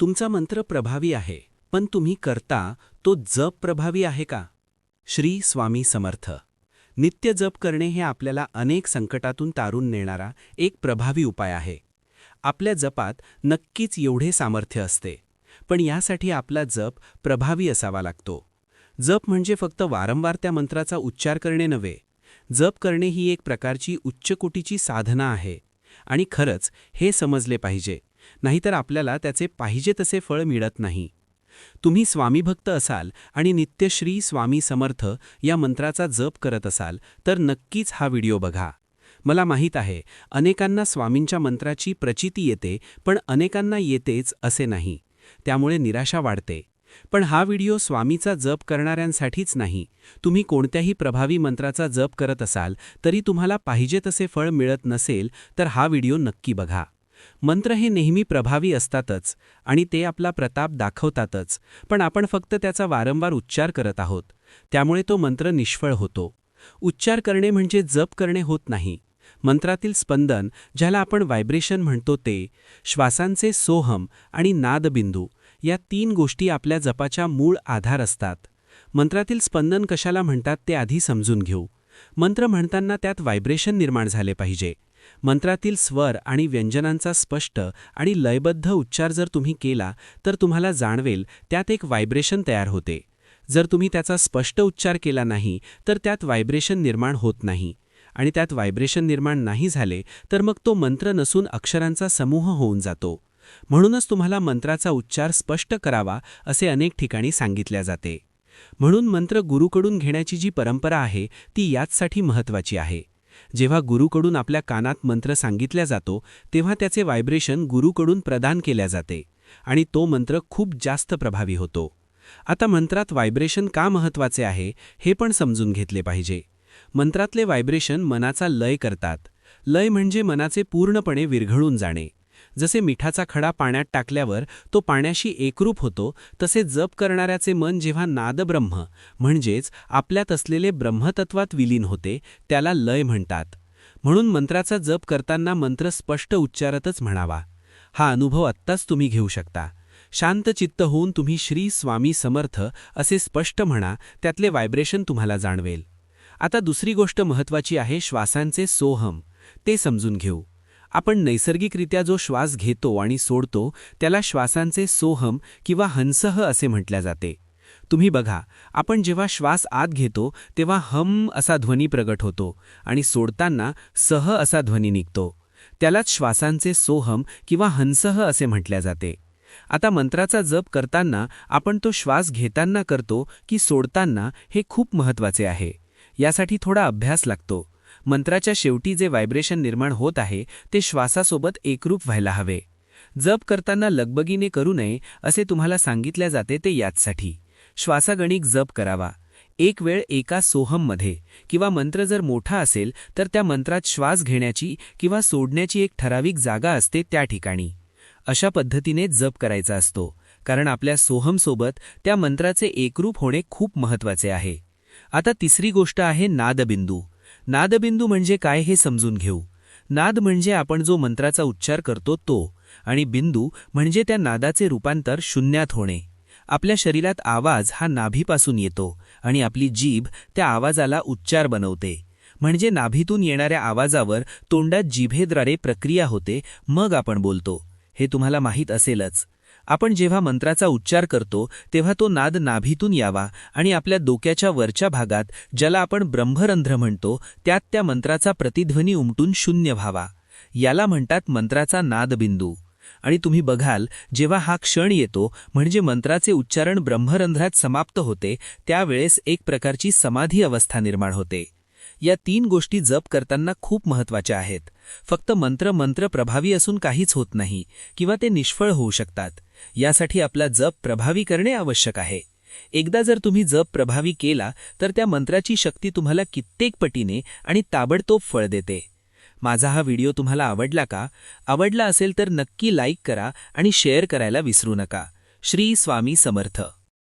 तुमचा मंत्र प्रभावी आहे पण तुम्ही करता तो जप प्रभावी आहे का? श्री स्वामी समर्थ. नित्य जप करणे हे आपल्याला अनेक संकटातून तारून नेणारा एक प्रभावी उपाय आहे. आपल्या जपात नक्कीच एवढे सामर्थ्य असते पण यासाठी आपला जप प्रभावी असावा लागतो. जप म्हणजे फक्त वारंवार त्या मंत्राचा उच्चार करणे नव्हे. जप करणे ही एक प्रकारची उच्चकोटीची साधना आहे आणि खरंच हे समजले पाहिजे. नाहीतर आपल्याला त्याचे पाहिजे तसे फळ मिळत नाही. तुम्ही स्वामीभक्त असाल आणि नित्यश्री स्वामी समर्थ या मंत्राचा जप करत असाल तर नक्कीच हा व्हिडिओ बघा. मला माहीत आहे अनेकांना स्वामींच्या मंत्राची प्रचिती येते पण अनेकांना येतेच असे नाही. त्यामुळे निराशा वाढते. पण हा व्हिडिओ स्वामीचा जप करणाऱ्यांसाठीच नाही. तुम्ही कोणत्याही प्रभावी मंत्राचा जप करत असाल तरी तुम्हाला पाहिजे तसे फळ मिळत नसेल तर हा व्हिडिओ नक्की बघा. मंत्र हे नेहमी प्रभावी असतातच आणि ते आपला प्रताप दाखवतातच पण आपण फक्त त्याचा वारंवार उच्चार करत आहोत. त्यामुळे तो मंत्र निष्फळ होतो. उच्चार करणे म्हणजे जप करणे होत नाही. मंत्रातील स्पंदन ज्याला आपण व्हायब्रेशन म्हणतो ते श्वासांचे सोहम आणि नादबिंदू या तीन गोष्टी आपल्या जपाच्या मूळ आधार असतात. मंत्रातील स्पंदन कशाला म्हणतात ते आधी समजून घेऊ. मंत्र म्हणताना त्यात व्हायब्रेशन निर्माण झाले पाहिजे. मंत्रातील स्वर आणि व्यंजनांचा स्पष्ट आणि लयबद्ध उच्चार जर तुम्ही केला तर तुम्हाला जाणवेल त्यात एक व्हायब्रेशन तयार होते. जर तुम्ही त्याचा स्पष्ट उच्चार केला नाही तर त्यात व्हायब्रेशन निर्माण होत नाही. आणि त्यात व्हायब्रेशन निर्माण नाही झाले तर मग तो मंत्र नसून अक्षरांचा समूह होऊन जातो. म्हणूनच तुम्हाला मंत्राचा उच्चार स्पष्ट करावा असे अनेक ठिकाणी सांगितल्या जाते. म्हणून मंत्र गुरुकडून घेण्याची जी परंपरा आहे ती याचसाठी महत्वाची आहे. जेव्हा गुरुकडून आपल्या कानात मंत्र सांगितल्या जातो तेव्हा त्याचे व्हायब्रेशन गुरुकडून प्रदान केल्या जाते आणि तो मंत्र खूप जास्त प्रभावी होतो. आता मंत्रात व्हायब्रेशन का महत्त्वाचे आहे हे पण समजून घेतले पाहिजे. मंत्रातले व्हायब्रेशन मनाचा लय करतात. लय म्हणजे मनाचे पूर्णपणे विरघळून जाणे. जसे मिठाचा खडा पाण्यात टाकल्यावर तो पाण्याशी एकरूप होतो तसे जप करणाऱ्याचे मन जेव्हा नादब्रह्म म्हणजेच आपल्यात असलेले ब्रह्मतत्वात विलीन होते त्याला लय म्हणतात. म्हणून मंत्राचा जप करताना मंत्र स्पष्ट उच्चारतच म्हणावा. हा अनुभव आत्ताच तुम्ही घेऊ शकता. शांत चित्त होऊन तुम्ही श्री स्वामी समर्थ असे स्पष्ट म्हणा त्यातले व्हायब्रेशन तुम्हाला जाणवेल. आता दुसरी गोष्ट महत्वाची आहे श्वासांचे सोहम. ते समजून घेऊ. आपण नैसर्गिकरित्या जो श्वास घेतो आणि सोडतो त्याला श्वासांचे सोहम किंवा हंसह असे म्हटल्या जाते. तुम्ही बघा आपण जेव्हा श्वास आत घेतो तेव्हा हम असा ध्वनी प्रगट होतो आणि सोडताना सह असा ध्वनी निघतो. त्यालाच श्वासांचे सोहम किंवा हंसह असे म्हटल्या जाते. आता मंत्राचा जप करताना आपण तो श्वास घेताना करतो की सोडताना हे खूप महत्त्वाचे आहे. यासाठी थोडा अभ्यास लागतो. मंत्राच्या शेवटी जे व्हायब्रेशन निर्माण होत आहे ते श्वासासोबत एकरूप व्हायला हवे. जप करताना लगबगीने करू नये असे तुम्हाला सांगितल्या जाते ते याचसाठी. श्वासागणिक जप करावा. एक वेळ एका सोहममध्ये किंवा मंत्र जर मोठा असेल तर त्या मंत्रात श्वास घेण्याची किंवा सोडण्याची एक ठराविक जागा असते त्या ठिकाणी. अशा पद्धतीने जप करायचा असतो कारण आपल्या सोहमसोबत त्या मंत्राचे एकरूप होणे खूप महत्त्वाचे आहे. आता तिसरी गोष्ट आहे नादबिंदू. नादबिंदू म्हणजे काय हे समजून घेऊ. नाद म्हणजे आपण जो मंत्राचा उच्चार करतो तो आणि बिंदू म्हणजे त्या नादाचे रूपांतर शून्यात होणे. आपल्या शरीरात आवाज हा नाभीपासून येतो आणि आपली जीभ त्या आवाजाला उच्चार बनवते. म्हणजे नाभीतून येणाऱ्या आवाजावर तोंडात जिभेद्वारे प्रक्रिया होते मग आपण बोलतो. हे तुम्हाला माहीत असेलच. आपण जेव्हा मंत्राचा उच्चार करतो तेव्हा तो नाद नाभीतून यावा आणि आपल्या डोक्याच्या वरच्या भागात ज्याला आपण ब्रह्मरंध्र म्हणतो त्यात त्या मंत्राचा प्रतिध्वनी उमटून शून्य व्हावा. याला म्हणतात मंत्राचा नादबिंदू. आणि तुम्ही बघाल जेव्हा हा क्षण येतो म्हणजे मंत्राचे उच्चारण ब्रह्मरंध्रात समाप्त होते त्यावेळेस एक प्रकारची समाधी अवस्था निर्माण होते. या तीन गोष्टी जप करताना खूप महत्त्वाच्या आहेत. फक्त मंत्र मंत्र प्रभावी असून काहीच होत नाही किंवा ते निष्फळ होऊ शकतात. यासाठी आपला जप प्रभावी करणे आवश्यक आहे. एकदा जर तुम्ही जप प्रभावी केला तर त्या मंत्राची शक्ती तुम्हाला कित्येक पटीने आणि ताबडतोब फळ देते. माझा हा व्हिडिओ तुम्हाला आवडला का? आवडला असेल तर नक्की लाईक करा आणि शेअर करायला विसरू नका. श्री स्वामी समर्थ.